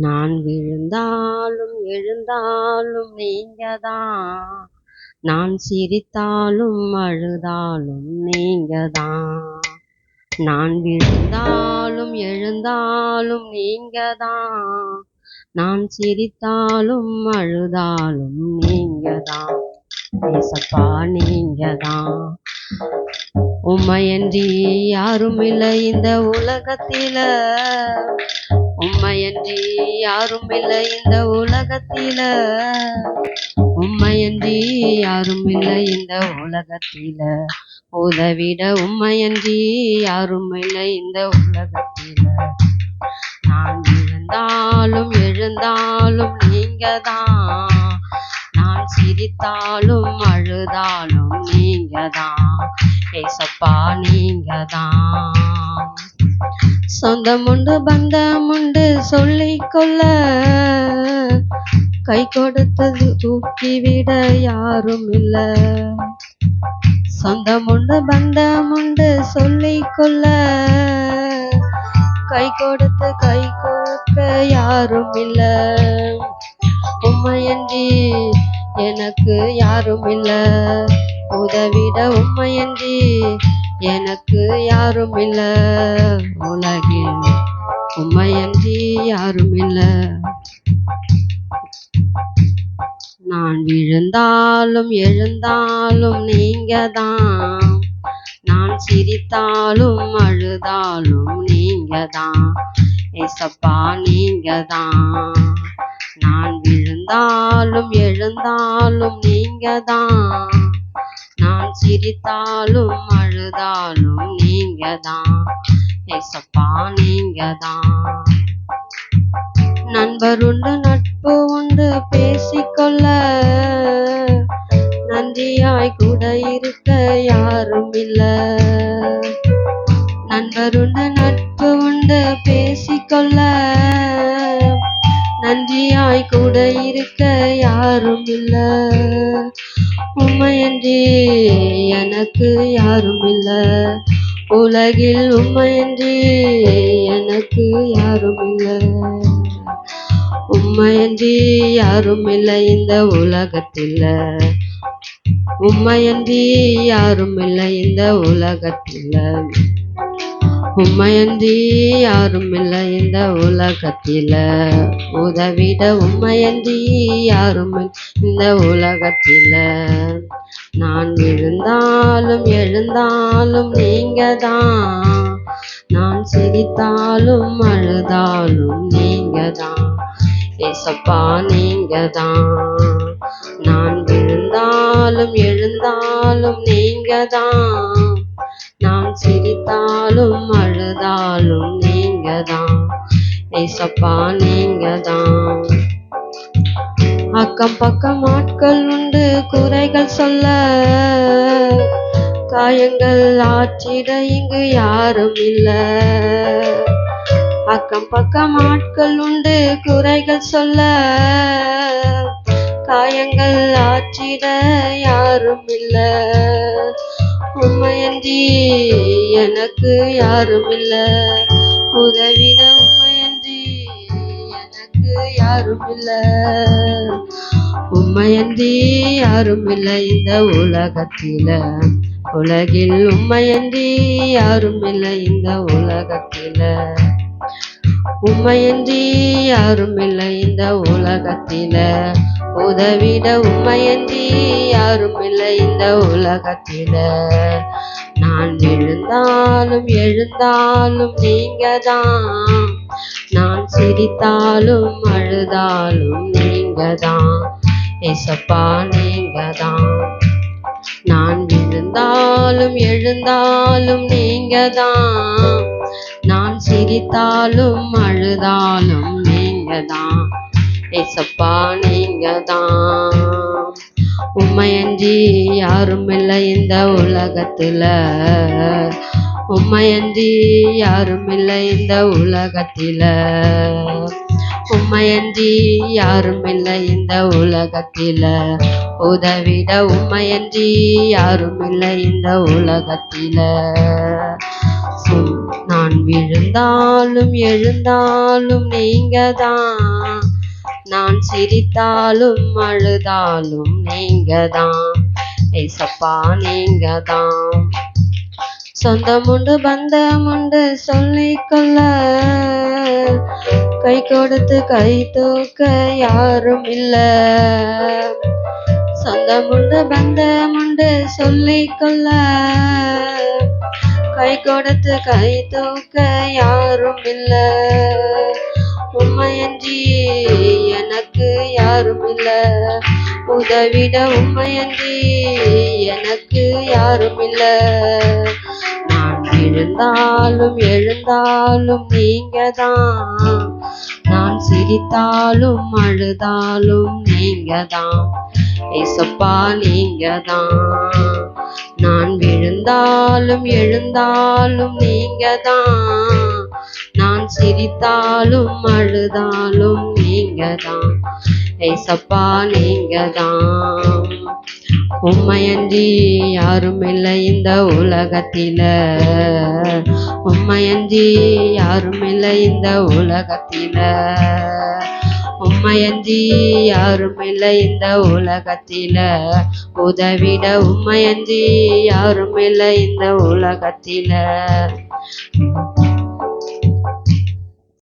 நான் விழுந்தாலும் எழுந்தாலும் நீங்கதான் நான் சிரித்தாலும் அழுதாலும் நீங்கதான் நான் விழுந்தாலும் எழுந்தாலும் நீங்கதான் நான் சிரித்தாலும் அழுதாலும் நீங்கதான் ஏசப்பா நீங்கதான் உம்மையன்றி யாரும் இல்லை இந்த உலகத்தில. உண்மையன்றி யாரும் இல்லை இந்த உலகத்தில. உண்மையன்றி யாரும் இல்லை இந்த உலகத்தில. உதவிட உண்மையன்றி யாரும் இல்லை இந்த உலகத்தில. நான் இருந்தாலும் எழுந்தாலும் நீங்கதான். நான் சிரித்தாலும் அழுதாலும் நீங்கதான். ஏசப்பா நீங்க தான் உண்டு பந்தம் உண்டு சொல்லிக்கொள்ள. கை கொடுத்தது தூக்கிவிட யாரும் இல்ல சொந்தம் உண்டு பந்தம் உண்டு சொல்லிக்கொள்ள. கை கொடுத்து கை கொடுக்க யாரும் இல்ல உண்மையன்றி எனக்கு யாரும் இல்ல உதவிட உண்மையன்றி எனக்கு யாரும் இல்லை உலகில் உண்மையன்றி யாரும் இல்லை நான் விழுந்தாலும் எழுந்தாலும் நீங்கதான். நான் சிரித்தாலும் அழுதாலும் நீங்கதான். ஏசப்பா நீங்கதான். நான் விழுந்தாலும் எழுந்தாலும் நீங்கதான். நான் சிரித்தாலும் அழுதாலும் நீங்கதான். ஏசப்பா நீங்கதான். நண்பர் உண்டு நட்பு உண்டு பேசிக்கொள்ள. நன்றியாய் கூட இருக்க யாரும் இல்ல நண்பர் உண்டு நட்பு உண்டு பேசிக்கொள்ள. நன்றியாய் கூட இருக்க யாரும் இல்லை உண்மையன்றி எனக்கு யாரும் இல்லை உலகில் உண்மையன்றி எனக்கு யாரும் இல்லை உண்மையன்றி யாரும் இல்லை இந்த உலகத்தில் உண்மையன்றி யாரும் இல்லை இந்த உலகத்தில் உம்மையந்தி யாரும் இல்லை இந்த உலகத்தில. உதவிட உண்மையன்றி யாரும் இந்த உலகத்தில. நான் இருந்தாலும் எழுந்தாலும் நீங்க தான் நான் சிரித்தாலும் அழுதாலும் நீங்க தான் ஏசப்பா நீங்க தான் நான் விழுந்தாலும் எழுந்தாலும் நீங்க தான் சிரித்தாலும் அழுதாலும் நீங்கதான். ஏசப்பா நீங்கதான். அக்கம் பக்கம் ஆட்கள் உண்டு குறைகள் சொல்ல. காயங்கள் ஆற்றிட இங்கு யாரும் இல்ல. அக்கம் பக்கம் ஆட்கள் உண்டு குறைகள் சொல்ல. காயங்கள் ஆற்றிட யாரும் இல்ல. உண்மையன்றி எனக்கு யாரும் இல்ல உதவிட உண்மையன்றி எனக்கு யாரும் இல்ல உண்மையன்றி யாரும் இல்லை இந்த உலகத்தில. உலகில் உண்மையன்றி யாரும் இல்லை இந்த உலகத்தில. உண்மையன்றி யாரும் இல்லை இந்த உலகத்தில. உதவிட உண்மையன்றி யாரும் இல்லை இந்த உலகத்தில. நான் விழுந்தாலும் எழுந்தாலும் நீங்க தான் நான் சிரித்தாலும் அழுதாலும் நீங்க தான் ஏசப்பா நீங்க தான் நான் விழுந்தாலும் எழுந்தாலும் நீங்க தான் நான் சிரித்தாலும் அழுதாலும் நீங்க தான் ஏசப்பா நீங்க தான் உம்மையஞ்சி யாரும் இல்லை இந்த உலகத்தில். உம்மையஞ்சி யாரும் இல்லை இந்த உலகத்தில். உம்மையஞ்சி யாரும் இல்லை இந்த உலகத்தில். உதவிட உம்மையஞ்சி யாரும் இல்லை இந்த உலகத்தில். சும்- நான் விழுந்தாலும் எழுந்தாலும் நீங்கதான் நான் சிரித்தாலும் அழுதாலும் நீங்க தான் ஏசப்பா நீங்கதான். சொந்தமுண்டு பந்தமுண்டு சொல்லிக்கொள்ள கை கொடுத்து கை தூக்க யாரும் இல்ல. சொந்தமுண்டு பந்தமுண்டு சொல்லிக்கொள்ள கை கொடுத்து கை தூக்க யாரும் இல்லை. உண்மையன்றி எனக்கு யாரும் இல்ல உதவிட உண்மையன்றி எனக்கு யாரும் இல்ல நான் விழுந்தாலும் எழுந்தாலும் நீங்கதான். நான் சிரித்தாலும் அழுதாலும் நீங்கதான். ஏசப்பா நீங்கதான். நான் விழுந்தாலும் எழுந்தாலும் நீங்க தான் சிரித்தாலும் அழுதாலும் நீங்கதான். ஏசப்பா நீங்கதான். உம்மையன்றி யாரும் இல்லை இந்த உலகத்தில. உம்மையன்றி யாரும் இல்லை இந்த உலகத்தில. உம்மையன்றி யாரும் இல்லை இந்த உலகத்தில. உதவிட உம்மையன்றி யாரும் இல்லை இந்த உலகத்தில.